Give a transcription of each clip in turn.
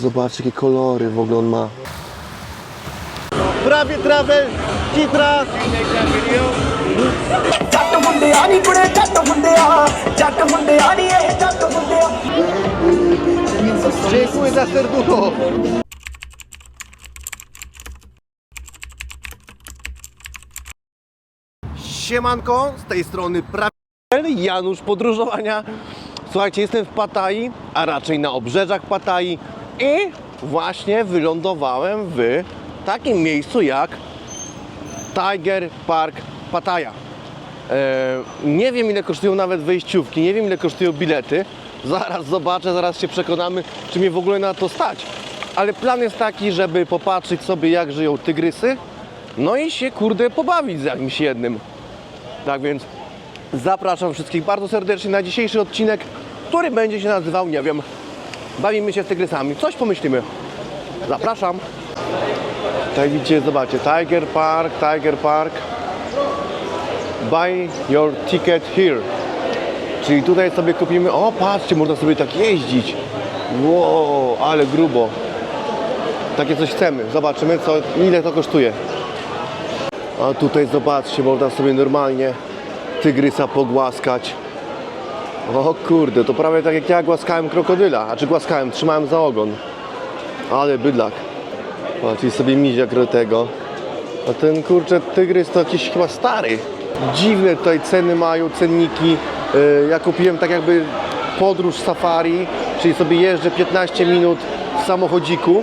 Zobaczcie, jakie kolory w ogóle on ma. Prawie travel, Citra. ਜੱਟ ਮੁੰਡਿਆ ਨੀ ਕੁੜੇ ਜੱਟ ਮੁੰਡਿਆ ਜੱਟ ਮੁੰਡਿਆ ਨੀ ਇਹ ਜੱਟ ਮੁੰਡਿਆ Dziękuję za serducho. Siemanko, z tej strony prawie Janusz Podróżowania. Słuchajcie, jestem w Pattaya, a raczej na obrzeżach Pattaya i właśnie wylądowałem w takim miejscu jak Tiger Park Pattaya. E, nie wiem ile kosztują nawet wejściówki, nie wiem ile kosztują bilety. Zaraz zobaczę, zaraz się przekonamy, czy mnie w ogóle na to stać. Ale plan jest taki, żeby popatrzeć sobie jak żyją tygrysy, no i się kurde pobawić z jakimś jednym. Tak więc zapraszam wszystkich bardzo serdecznie na dzisiejszy odcinek, który będzie się nazywał, nie wiem, bawimy się z tygrysami. Coś pomyślimy. Zapraszam. Tak widzicie, zobaczcie, Tiger Park, Tiger Park buy your ticket here. Czyli tutaj sobie kupimy, o patrzcie, można sobie tak jeździć. Wow, ale grubo. Takie coś chcemy. Zobaczymy, co, ile to kosztuje. A tutaj zobaczcie, można sobie normalnie tygrysa pogłaskać. O kurde, to prawie tak jak ja głaskałem krokodyla, a czy głaskałem, trzymałem za ogon. Ale bydlak. Patrzcie sobie miziak do tego. A ten kurczę tygrys to jakiś chyba stary. Dziwne tutaj ceny mają, cenniki. Yy, Ja kupiłem tak jakby podróż safari, czyli sobie jeżdżę 15 minut w samochodziku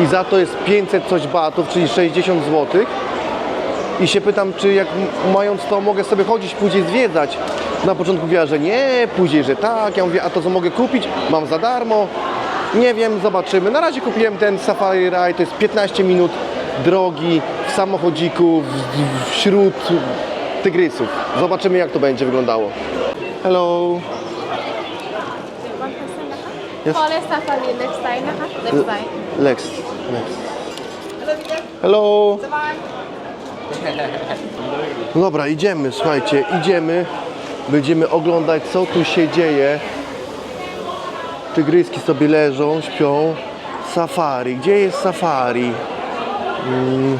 i za to jest 500 coś batów, czyli 60 zł. I się pytam, czy jak mając to mogę sobie chodzić, później zwiedzać. Na początku mówiła, że nie, później, że tak. Ja mówię, a to co mogę kupić? Mam za darmo. Nie wiem, zobaczymy. Na razie kupiłem ten Safari Ride, to jest 15 minut drogi w samochodziku wśród tygrysów. Zobaczymy jak to będzie wyglądało. Hello. Yes. Call us Safari next time, huh? Next Hello. Dobra, idziemy, słuchajcie, idziemy. Będziemy oglądać, co tu się dzieje. Tygryski sobie leżą, śpią. Safari. Gdzie jest safari? Mm.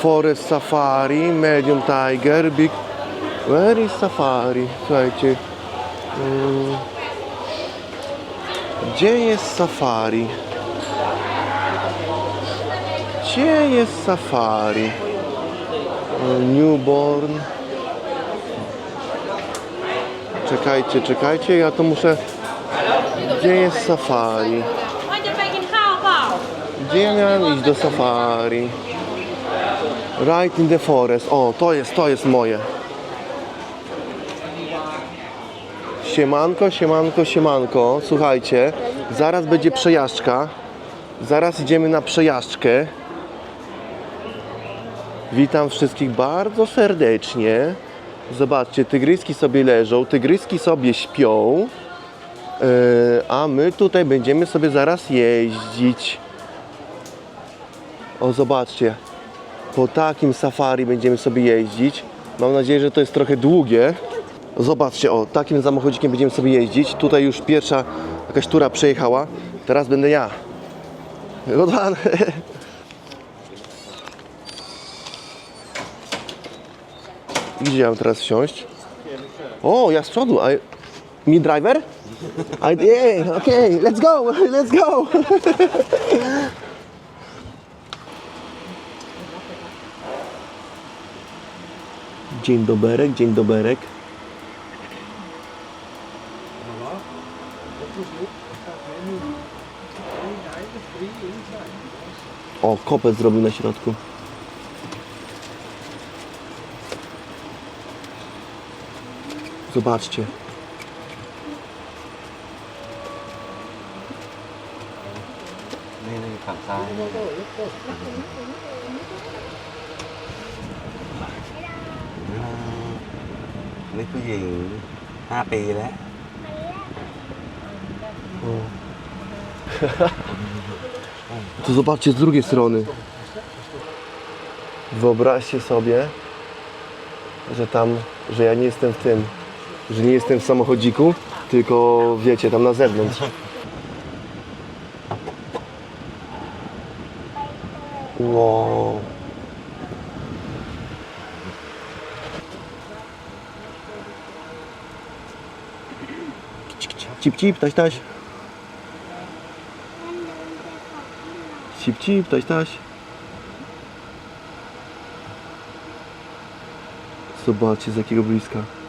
Forest Safari, Medium Tiger, Big... Where is Safari? Słuchajcie. Mm. Gdzie jest safari? Gdzie jest safari? E, Newborn czekajcie, czekajcie, ja to muszę... Gdzie jest safari? Gdzie ja miałem iść do safari? Right in the forest. O, to jest, to jest moje. Siemanko, siemanko, siemanko. Słuchajcie, zaraz będzie przejażdżka. Zaraz idziemy na przejażdżkę. Witam wszystkich bardzo serdecznie. Zobaczcie, tygryski sobie leżą, tygryski sobie śpią. Yy, a my tutaj będziemy sobie zaraz jeździć. O, zobaczcie. Po takim safari będziemy sobie jeździć. Mam nadzieję, że to jest trochę długie. Zobaczcie, o, takim samochodzikiem będziemy sobie jeździć. Tutaj już pierwsza jakaś tura przejechała. Teraz będę ja. Godan. Gdzie mam teraz wsiąść? O, ja z przodu. A... Mi driver? I, yeah, okay, let's go, let's go. Dzień doberek, dzień doberek. O, kopec zrobił na środku. Zobaczcie.นี่นี่ฝั่งซ้ายอ่านี่ผู้หญิงห้าปีแล้ว To zobaczcie z drugiej strony. Wyobraźcie sobie, że tam, że ja nie jestem w tym, że nie jestem w samochodziku, tylko wiecie, tam na zewnątrz. Wow. Cip cip, taś taś. Cip cip, taś taś. Zobaczcie z jakiego bliska.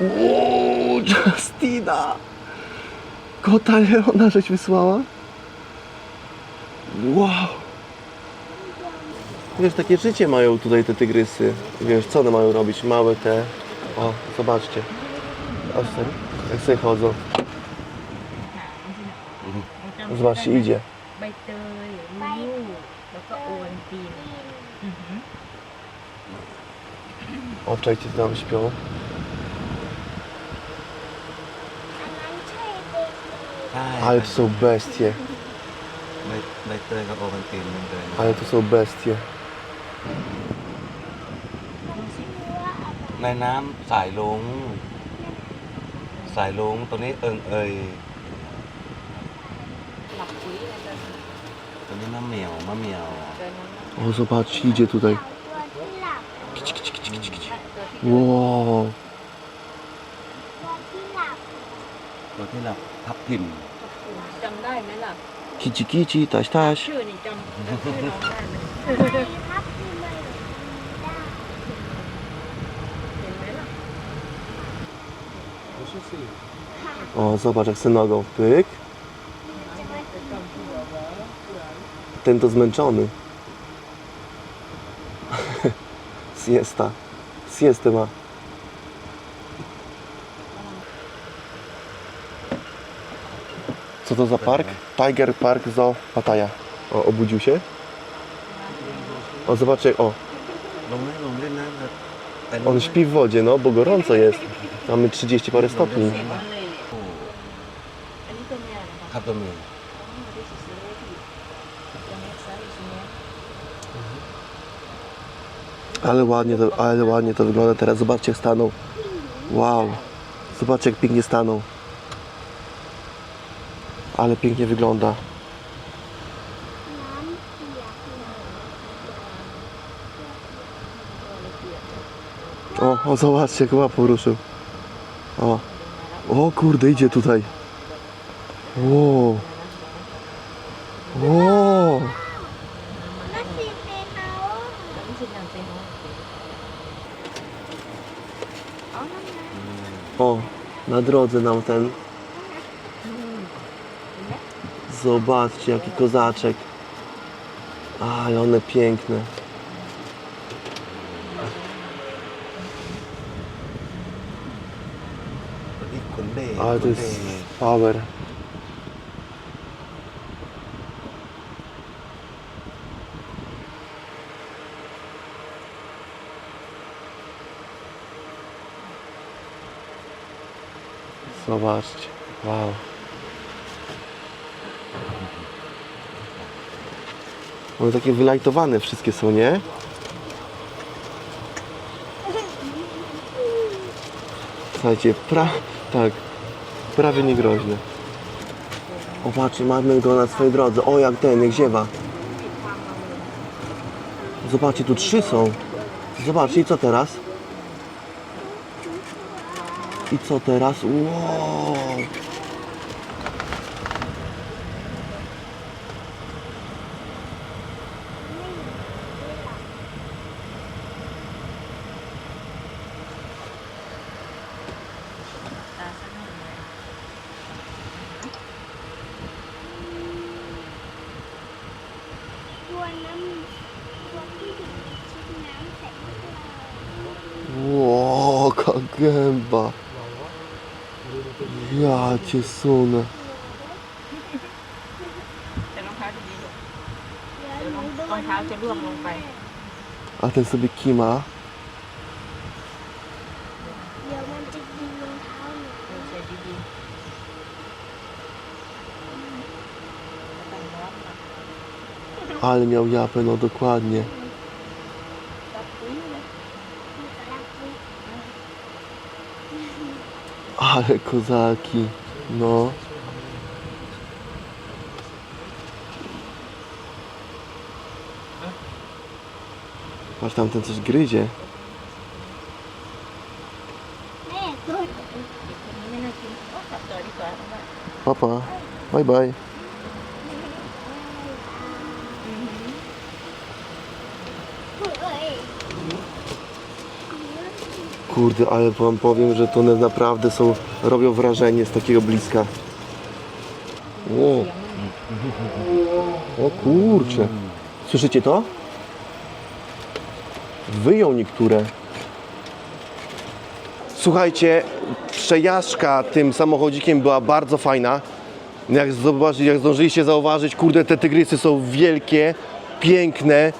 Uuu, Justina! Kota Leona żeś wysłała? Wow! Wiesz, takie życie mają tutaj te tygrysy. Wiesz, co one mają robić? Małe te... O, zobaczcie. O, sobie, jak sobie chodzą. Zobaczcie, idzie. ใบเตยลูลูแล้วก็โอวัลติน Obczajcie, tam śpią. Ale to są bestie. ใบใบเตยกับโอวัลตินมันเลย Ale to są bestie. ในน้ำสายลุงสายลุงตัวนี้เอิงเอย หลับปุ๋ยอะไรกัน ตัวนี้มะเหมียวมะเหมียว เดินนั้น O, zobaczcie, idzie tutaj. Kici, kici, kici, kici, kici. Wow. ตัวที่หลับทับทิม จำได้ไหมล่ะ Kici, kici, taś, taś. ชื่อนี่จำจำชื่อน้องได้ไหมเห็นไหมล่ะ O, zobacz, jak se nogą. Pyk. Ten to zmęczony. Siesta. Siestę ma. To za park? Tiger Park Zoo Pattaya. O, obudził się? O, zobaczcie, o. On śpi w wodzie, no, bo gorąco jest. Mamy 30 parę stopni. Ale ładnie, to, ale ładnie to wygląda teraz. Zobaczcie jak stanął. Wow. Zobaczcie jak pięknie stanął ale pięknie wygląda. O, o zobaczcie, chyba poruszył. O. o kurde, idzie tutaj. Wow. Wow. O, na drodze nam ten Zobaczcie, jaki kozaczek. Ale one piękne. Ale to jest power. Zobaczcie. Wow. One takie wylajtowane wszystkie są, nie? Słuchajcie, pra... tak, prawie niegroźne. O patrzcie, mamy go na swojej drodze. O, jak ten, jak ziewa. Zobaczcie, tu trzy są. Zobaczcie, i co teraz? I co teraz? Wow. Ja cię sunę. แต่รองเท้าดีๆลูกเดี๋ยวรองรองเท้าจะร่วงลงไป A ten sobie kima. เดี๋ยวมันจะยิงรองเท้าหนู เออใส่ดีๆไม่ต้องร้อนนะ Ale miał japę, no dokładnie. ตัดปุ๋ยเลย มีกระลักวิ Ale kozaki. No. Patrz tam ten coś gryzie. Papa. Bye bye. Kurde, ale wam powiem, że to one naprawdę są, robią wrażenie z takiego bliska. O, o kurcze. Słyszycie to? Wyją niektóre. Słuchajcie, przejażdżka tym samochodzikiem była bardzo fajna. Jak, zobacz, jak zdążyliście zauważyć, kurde, te tygrysy są wielkie, piękne,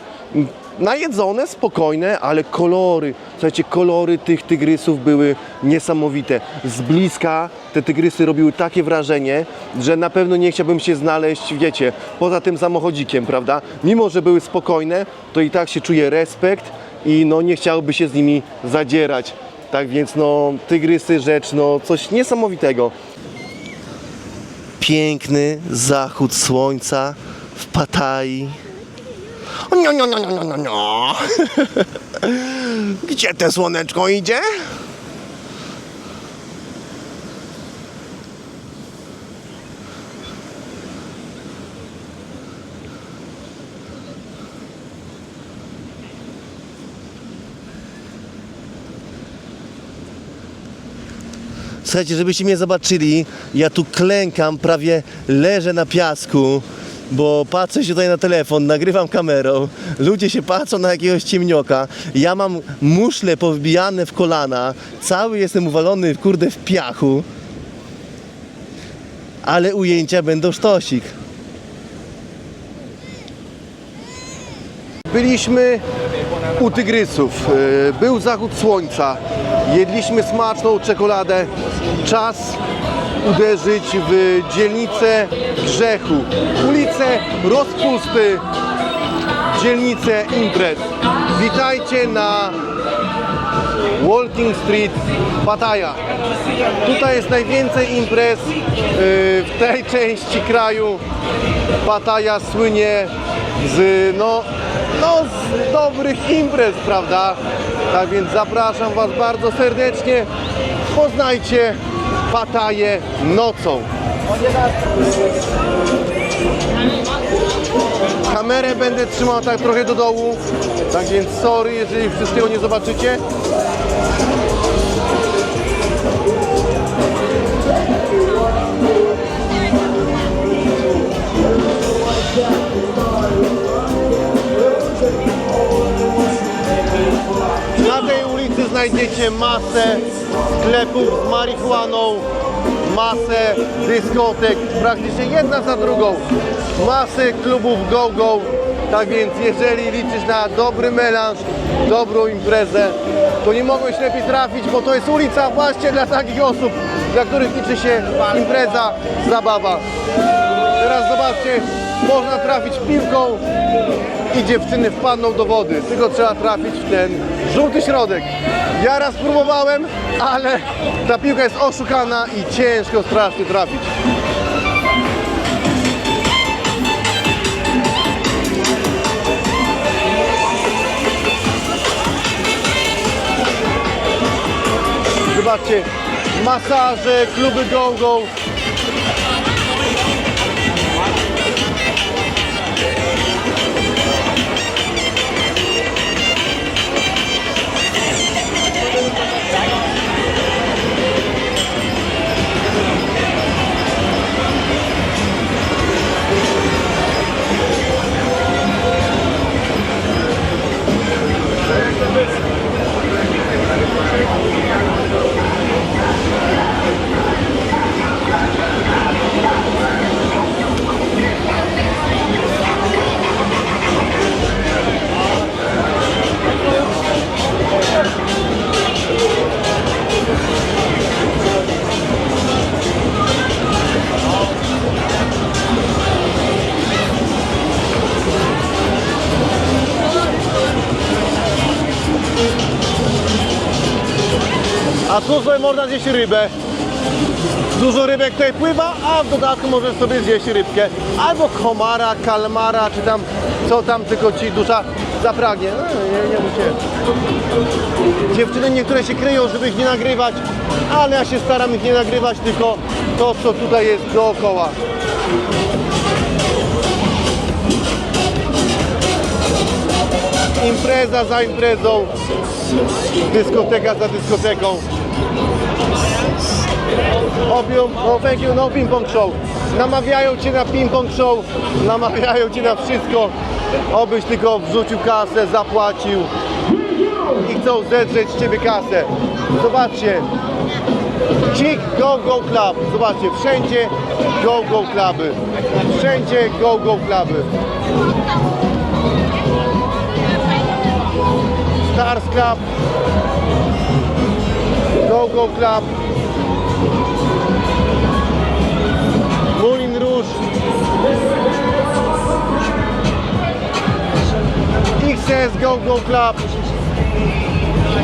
najedzone, spokojne, ale kolory, słuchajcie, kolory tych tygrysów były niesamowite. Z bliska te tygrysy robiły takie wrażenie, że na pewno nie chciałbym się znaleźć, wiecie, poza tym samochodzikiem, prawda? Mimo, że były spokojne, to i tak się czuje respekt i no nie chciałoby się z nimi zadzierać. Tak więc no, tygrysy rzecz, no coś niesamowitego. Piękny zachód słońca w Patai. O, nio, nio, nio, nio, nio, nio. Gdzie te słoneczko idzie? Słuchajcie, żebyście mnie zobaczyli, ja tu klękam, prawie leżę na piasku, bo patrzę się tutaj na telefon, nagrywam kamerą, ludzie się patrzą na jakiegoś ciemnioka, ja mam muszle powbijane w kolana, cały jestem uwalony, kurde, w piachu, ale ujęcia będą sztosik. Byliśmy u tygrysów. E, Był zachód słońca. Jedliśmy smaczną czekoladę. Czas uderzyć w dzielnicę grzechu. Ulicę rozpusty. Dzielnicę imprez. Witajcie na Walking Street Pattaya. Tutaj jest najwięcej imprez yy, w tej części kraju. Pattaya słynie z, no, no, z dobrych imprez, prawda? Tak więc zapraszam Was bardzo serdecznie. Poznajcie Pattaję nocą. Kamerę będę trzymał tak trochę do dołu, tak więc sorry, jeżeli wszystkiego nie zobaczycie. Na tej ulicy znajdziecie masę sklepów z marihuaną, masę dyskotek, praktycznie jedna za drugą, masę klubów go-go. Tak więc jeżeli liczysz na dobry melanż, dobrą imprezę, to nie mogłeś lepiej trafić, bo to jest ulica właśnie dla takich osób, dla których liczy się impreza, zabawa. Teraz zobaczcie, można trafić piłką i dziewczyny wpadną do wody. Tylko trzeba trafić w ten żółty środek. Ja raz próbowałem, ale ta piłka jest oszukana i ciężko strasznie trafić. Zobaczcie, masaże, kluby go-go, A tu sobie można zjeść rybę. Dużo rybek tutaj pływa, a w dodatku możesz sobie zjeść rybkę. Albo komara, kalmara, czy tam co tam tylko ci dusza zapragnie. No, nie, nie się. Dziewczyny niektóre się kryją, żeby ich nie nagrywać, ale ja się staram ich nie nagrywać, tylko to, co tutaj jest dookoła. Impreza za imprezą, dyskoteka za dyskoteką. Opium, oh thank you, no ping pong show. Namawiają cię na ping pong show, namawiają cię na wszystko, obyś tylko wrzucił kasę, zapłacił i chcą zedrzeć z ciebie kasę. Zobaczcie, Chick Go Go Club, zobaczcie, wszędzie Go Go Cluby, wszędzie Go Go Cluby. Stars Club, Go Go Club, Moulin Rouge, XS Go Go Club.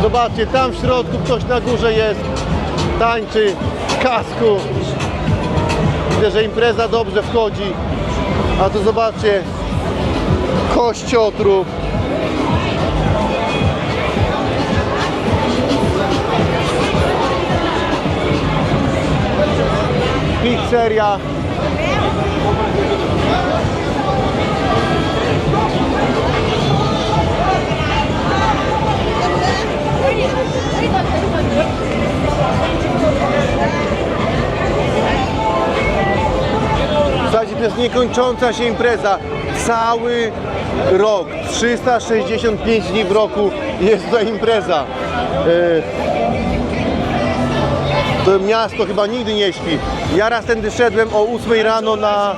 Zobaczcie, tam w środku ktoś na górze jest, tańczy w kasku. Widzę, że impreza dobrze wchodzi. A tu zobaczcie, kościotrup. Pizzeria. Słuchajcie, to jest niekończąca się impreza. Cały rok, 365 dni w roku jest to impreza. E, To miasto chyba nigdy nie śpi. Ja raz tędy szedłem o 8 rano na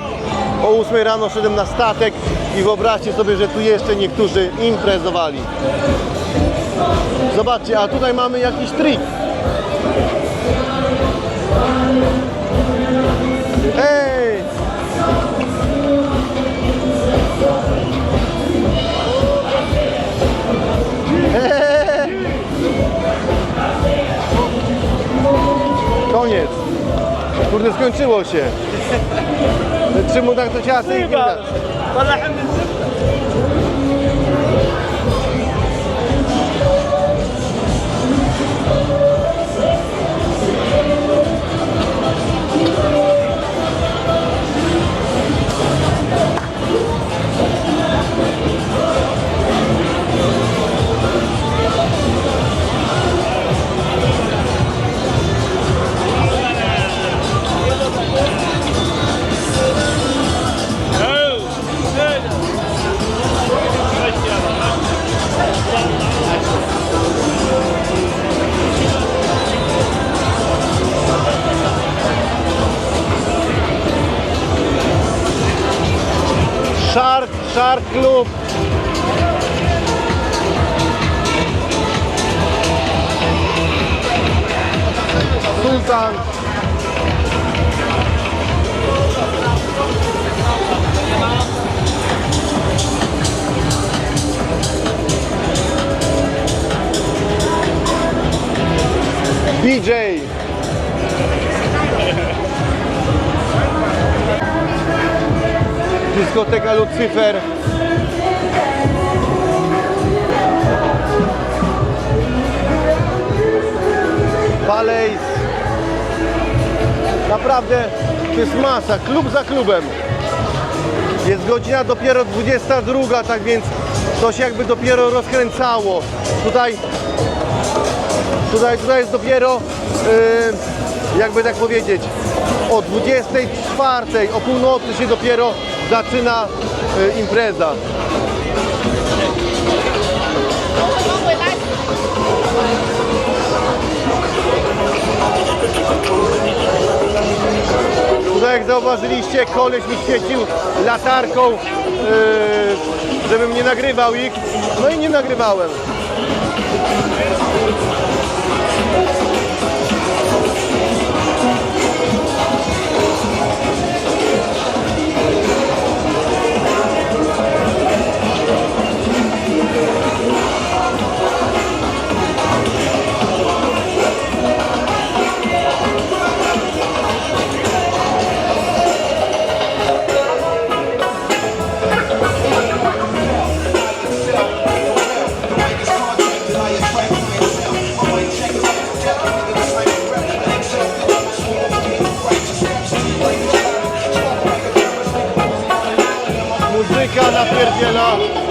o 8 rano szedłem na statek i wyobraźcie sobie, że tu jeszcze niektórzy imprezowali. Zobaczcie, a tutaj mamy jakiś trik. Hej! Kurde, skończyło się. Czemu tak to ciasno? Dyskoteka Lucyfer. Palejs. Naprawdę to jest masa, klub za klubem. Jest godzina dopiero 22, tak więc to się jakby dopiero rozkręcało. Tutaj, tutaj, tutaj jest dopiero, yy, jakby tak powiedzieć, o 24, o północy się dopiero zaczyna yy, impreza. Tutaj jak zauważyliście, koleś mi świecił latarką, yy, żebym nie nagrywał ich. No i nie nagrywałem. Ja pierdziela.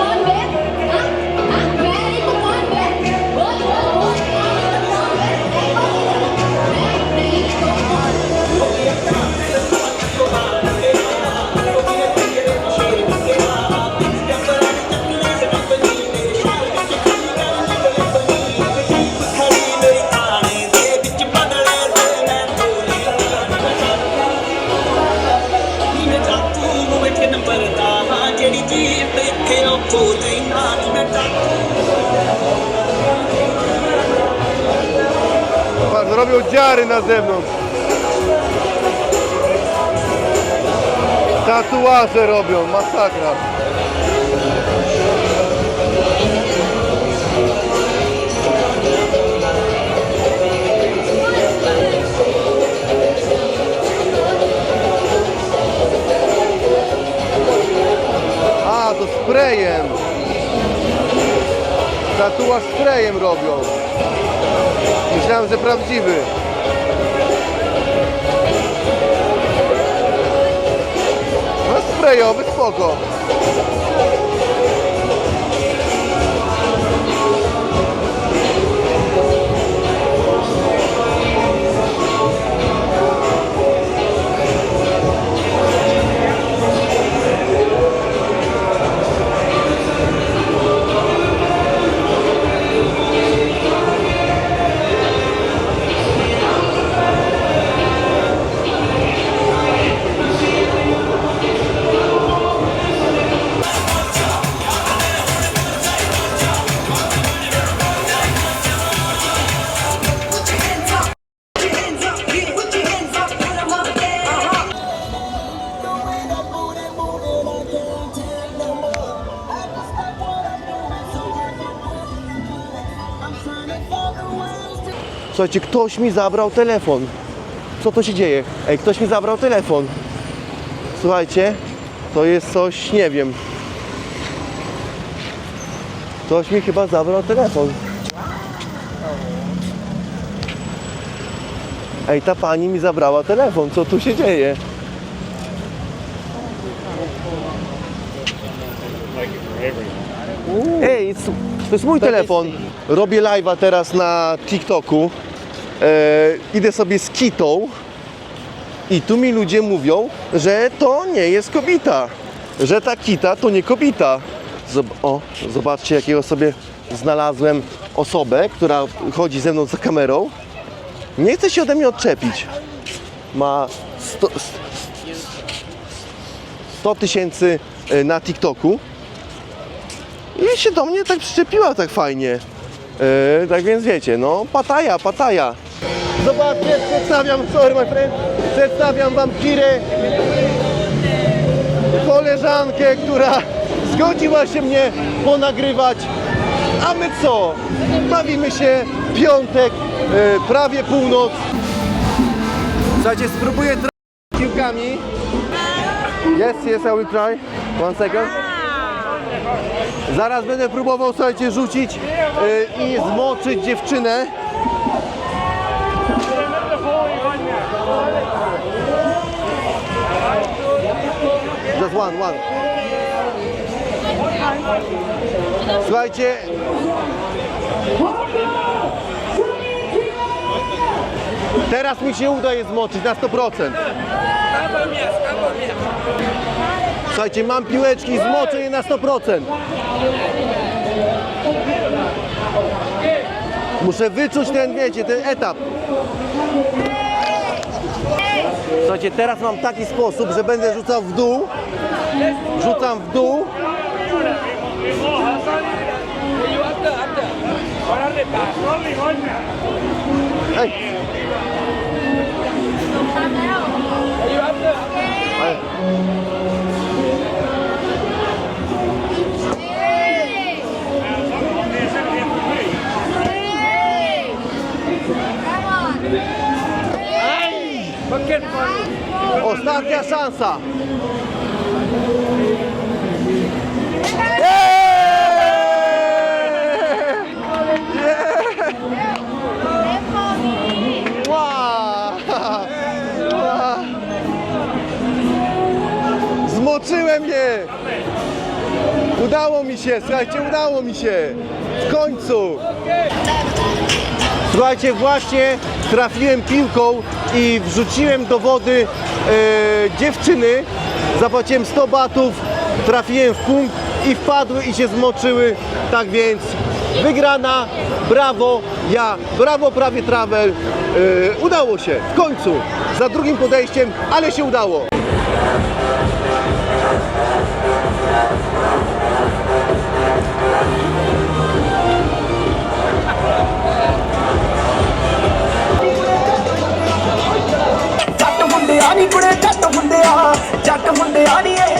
Tatuaże robią, masakra. A, to sprayem. Tatuaż sprayem robią. Myślałem, że prawdziwy. Sprayowy, spoko. Słuchajcie, ktoś mi zabrał telefon. Co to się dzieje? Ej, ktoś mi zabrał telefon. Słuchajcie, to jest coś, nie wiem. Ktoś mi chyba zabrał telefon. Ej, ta pani mi zabrała telefon. Co tu się dzieje? Ej, to jest mój telefon. Robię live'a teraz na TikToku. E, idę sobie z kitą i tu mi ludzie mówią, że to nie jest kobita. Że ta kita to nie kobita. Zob o, zobaczcie jakiego sobie znalazłem osobę, która chodzi ze mną za kamerą. Nie chce się ode mnie odczepić. Ma 100 100 tysięcy e, na TikToku. I się do mnie tak przyczepiła tak fajnie. E, tak więc wiecie, no pataja, pataja. Zobaczcie, przedstawiam, sorry my friend, przedstawiam wam Kirę, koleżankę, która zgodziła się mnie ponagrywać. A my co? Bawimy się, piątek, e, prawie północ. Słuchajcie, spróbuję tra- piłkami. Yes, yes, I will try. One second. Zaraz będę próbował, słuchajcie, rzucić y, i zmoczyć dziewczynę. Just one, one. Słuchajcie. Teraz mi się uda je zmoczyć na 100%. Słuchajcie, mam piłeczki, zmoczę je na 100%. Muszę wyczuć ten, wiecie, ten etap. Słuchajcie, teraz mam taki sposób, że będę rzucał w dół. Rzucam w dół. Ej. Ej. Ostatnia szansa. Zmoczyłem je! Udało mi się, słuchajcie, udało mi się. W końcu. Słuchajcie, właśnie trafiłem piłką i wrzuciłem do wody e, dziewczyny. Zapłaciłem 100 batów, trafiłem w punkt i wpadły i się zmoczyły. Tak więc wygrana, brawo, ja, brawo prawie travel. E, udało się, w końcu, za drugim podejściem, ale się udało. ਮੁੰਡਿਆਂ ਨੀ ਕੁੜੇ ਜੱਟ ਮੁੰਡਿਆ ਜੱਟ ਮੁੰਡਿਆਂ ਨੀ ਇਹ